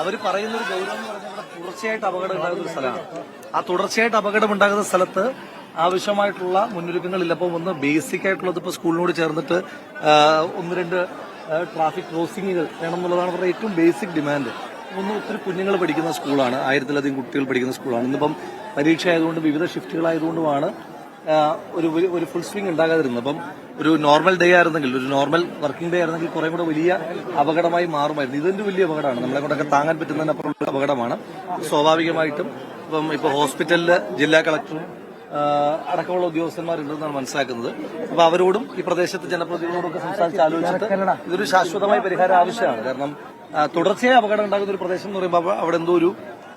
അവർ പറയുന്ന ഒരു ഗൗരവം തുടർച്ചയായിട്ട് അപകടം ഉണ്ടാകുന്ന ഒരു സ്ഥലമാണ്. ആ തുടർച്ചയായിട്ട് അപകടം ഉണ്ടാകുന്ന സ്ഥലത്ത് ആവശ്യമായിട്ടുള്ള മുന്നൊരുക്കങ്ങളില്ല. അപ്പോൾ ഒന്ന് ബേസിക് ആയിട്ടുള്ളത് ഇപ്പോൾ സ്കൂളിനോട് ചേർന്നിട്ട് ഒന്ന് രണ്ട് ട്രാഫിക് ക്രോസിങ്ങുകൾ വേണം എന്നുള്ളതാണ് അവരുടെ ഏറ്റവും ബേസിക് ഡിമാൻഡ് ഒന്ന് ഒത്തിരി കുഞ്ഞുങ്ങൾ പഠിക്കുന്ന സ്കൂളാണ്. ആയിരത്തിലധികം കുട്ടികൾ പഠിക്കുന്ന സ്കൂളാണ്. ഇന്നിപ്പം പരീക്ഷ ആയതുകൊണ്ട് വിവിധ ഷിഫ്റ്റുകളായതുകൊണ്ടുമാണ് ഒരു ഒരു- ഫുൾ സ്വിംഗ് ഉണ്ടാകാതിരുന്നത് അപ്പം ഒരു നോർമൽ ഡേ ആയിരുന്നെങ്കിൽ ഒരു നോർമൽ വർക്കിംഗ് ഡേ ആയിരുന്നെങ്കിൽ കുറെ കൂടെ വലിയ അപകടമായി മാറുമായിരുന്നു. ഇതൊരു വലിയ അപകടമാണ്. നമ്മളെ കൊണ്ടൊക്കെ താങ്ങാൻ പറ്റുന്നതിനപ്പുറമുള്ള അപകടമാണ്. സ്വാഭാവികമായിട്ടും ഇപ്പം ഇപ്പൊ ഹോസ്പിറ്റലിൽ ജില്ലാ കളക്ടറും അടക്കമുള്ള ഉദ്യോഗസ്ഥന്മാരുണ്ടെന്നാണ് മനസ്സിലാക്കുന്നത്. അപ്പൊ അവരോടും ഈ പ്രദേശത്തെ ജനപ്രതിനിധികളോടൊക്കെ സംസാരിച്ച് ആലോചിച്ചിട്ട് ഇതൊരു ശാശ്വതമായ പരിഹാരം ആവശ്യമാണ്. കാരണം തുടർച്ചയായ അപകടം ഉണ്ടാകുന്ന ഒരു പ്രദേശം എന്ന് പറയുമ്പോൾ അവ- അവിടെ എന്തോ ഒരു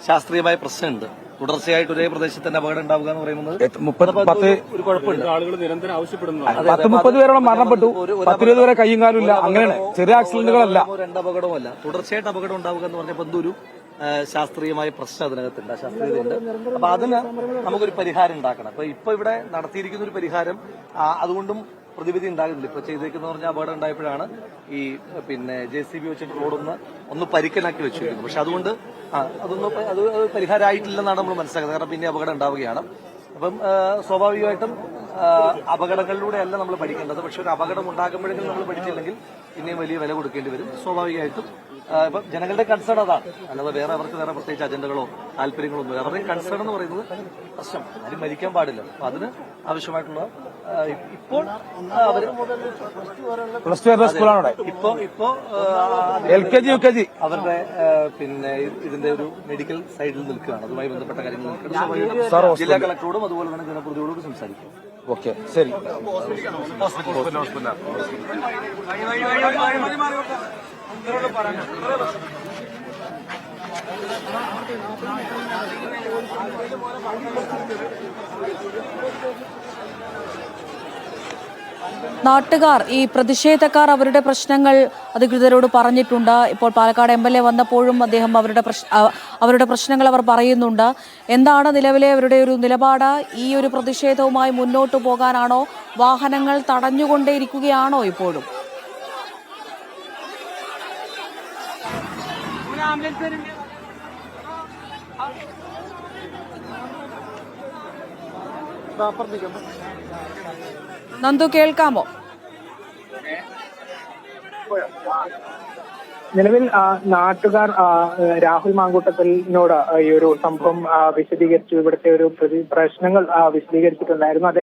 ശാസ്ത്രീയമായ പ്രശ്നമുണ്ട്. തുടർച്ചയായിട്ട് ഒരേ പ്രദേശത്ത് തന്നെ അപകടം ഉണ്ടാവുക എന്ന് പറയുന്നത് ഒരു കുഴപ്പമുണ്ട് ആളുകൾ നിരന്തരം ആവശ്യപ്പെടുന്നു പത്ത് മുപ്പത് പേരോളം മരണപ്പെട്ടു. പത്തിരുപത് വരെ കയ്യും കാലും ഇല്ല. അങ്ങനെയാണ് ചെറിയ ആക്സിഡന്റുകളല്ല. രണ്ട് അപകടമല്ല തുടർച്ചയായിട്ട് അപകടം ഉണ്ടാവുക എന്ന് പറഞ്ഞപ്പോൾ എന്തൊരു ശാസ്ത്രീയമായ പ്രശ്നം അതിനകത്തുണ്ട്. ശാസ്ത്രീയതയുണ്ട്. അപ്പൊ അതിന് നമുക്കൊരു പരിഹാരം ഉണ്ടാക്കണം. അപ്പൊ ഇപ്പൊ ഇവിടെ നടത്തിയിരിക്കുന്ന ഒരു പരിഹാരം അതുകൊണ്ടും പ്രതിവിധി ഉണ്ടാകുന്നില്ല. ഇപ്പൊ ചെയ്തേക്കുന്ന പറഞ്ഞാൽ അപകടം ഉണ്ടായപ്പോഴാണ് ഈ പിന്നെ ജെ സി ബി വെച്ചിട്ട് റോഡൊന്ന് ഒന്ന് പരിക്കനാക്കി വെച്ചിരിക്കുന്നത്. പക്ഷെ അതുകൊണ്ട് അതൊന്നും അത് പരിഹാരമായിട്ടില്ലെന്നാണ് നമ്മൾ മനസ്സിലാക്കുന്നത്. കാരണം പിന്നെ അപകടം ഉണ്ടാവുകയാണ്. അപ്പം സ്വാഭാവികമായിട്ടും അപകടങ്ങളിലൂടെയല്ല നമ്മൾ പഠിക്കേണ്ടത്. പക്ഷെ ഒരു അപകടം ഉണ്ടാകുമ്പോഴെങ്കിലും നമ്മൾ പഠിച്ചില്ലെങ്കിൽ ഇനിയും വലിയ വില കൊടുക്കേണ്ടി വരും. സ്വാഭാവികമായിട്ടും ഇപ്പൊ ജനങ്ങളുടെ കൺസേൺ അതാണ്. അല്ലാതെ വേറെ അവർക്ക് വേറെ പ്രത്യേകിച്ച് അജണ്ടകളോ താല്പര്യങ്ങളോ ഒന്നും അവരുടെ കൺസേൺ എന്ന് പറയുന്നത് പ്രശ്നം. ആരും മരിക്കാൻ പാടില്ല. അപ്പൊ അതിന് ആവശ്യമായിട്ടുള്ള ഇപ്പോൾ അവർ പ്ലസ് ടു വരുന്ന സ്കൂളാണ് ഇപ്പോ ഇപ്പോ L K G U K G. അവരുടെ പിന്നെ ഇതിന്റെ ഒരു മെഡിക്കൽ സൈഡിൽ നിൽക്കുകയാണ്. അതുമായി ബന്ധപ്പെട്ട കാര്യങ്ങൾ ജില്ലാ കളക്ടറോടും അതുപോലെ തന്നെ ജനപ്രതിയോടും സംസാരിക്കും. ഓക്കെ ശരി. നാട്ടുകാർ ഈ പ്രതിഷേധക്കാർ അവരുടെ പ്രശ്നങ്ങൾ അധികൃതരോട് പറഞ്ഞിട്ടുണ്ട് ഇപ്പോൾ പാലക്കാട് എം എൽ എ വന്നപ്പോഴും അദ്ദേഹം അവരുടെ അവരുടെ പ്രശ്നങ്ങൾ അവർ പറയുന്നുണ്ട് എന്താണ് നിലവിലെ അവരുടെ ഒരു നിലപാട് ഈ ഒരു പ്രതിഷേധവുമായി മുന്നോട്ട് പോകാനാണോ വാഹനങ്ങൾ തടഞ്ഞുകൊണ്ടേയിരിക്കുകയാണോ ഇപ്പോഴും നന്ദു കേൾക്കാമോ? നിലവിൽ നാട്ടുകാർ രാഹുൽ മാങ്കൂട്ടത്തിനോട് ഈ ഒരു സംഭവം വിശദീകരിച്ചു. ഇവിടുത്തെ ഒരു പ്രശ്നങ്ങൾ വിശദീകരിച്ചിട്ടുണ്ടായിരുന്നു.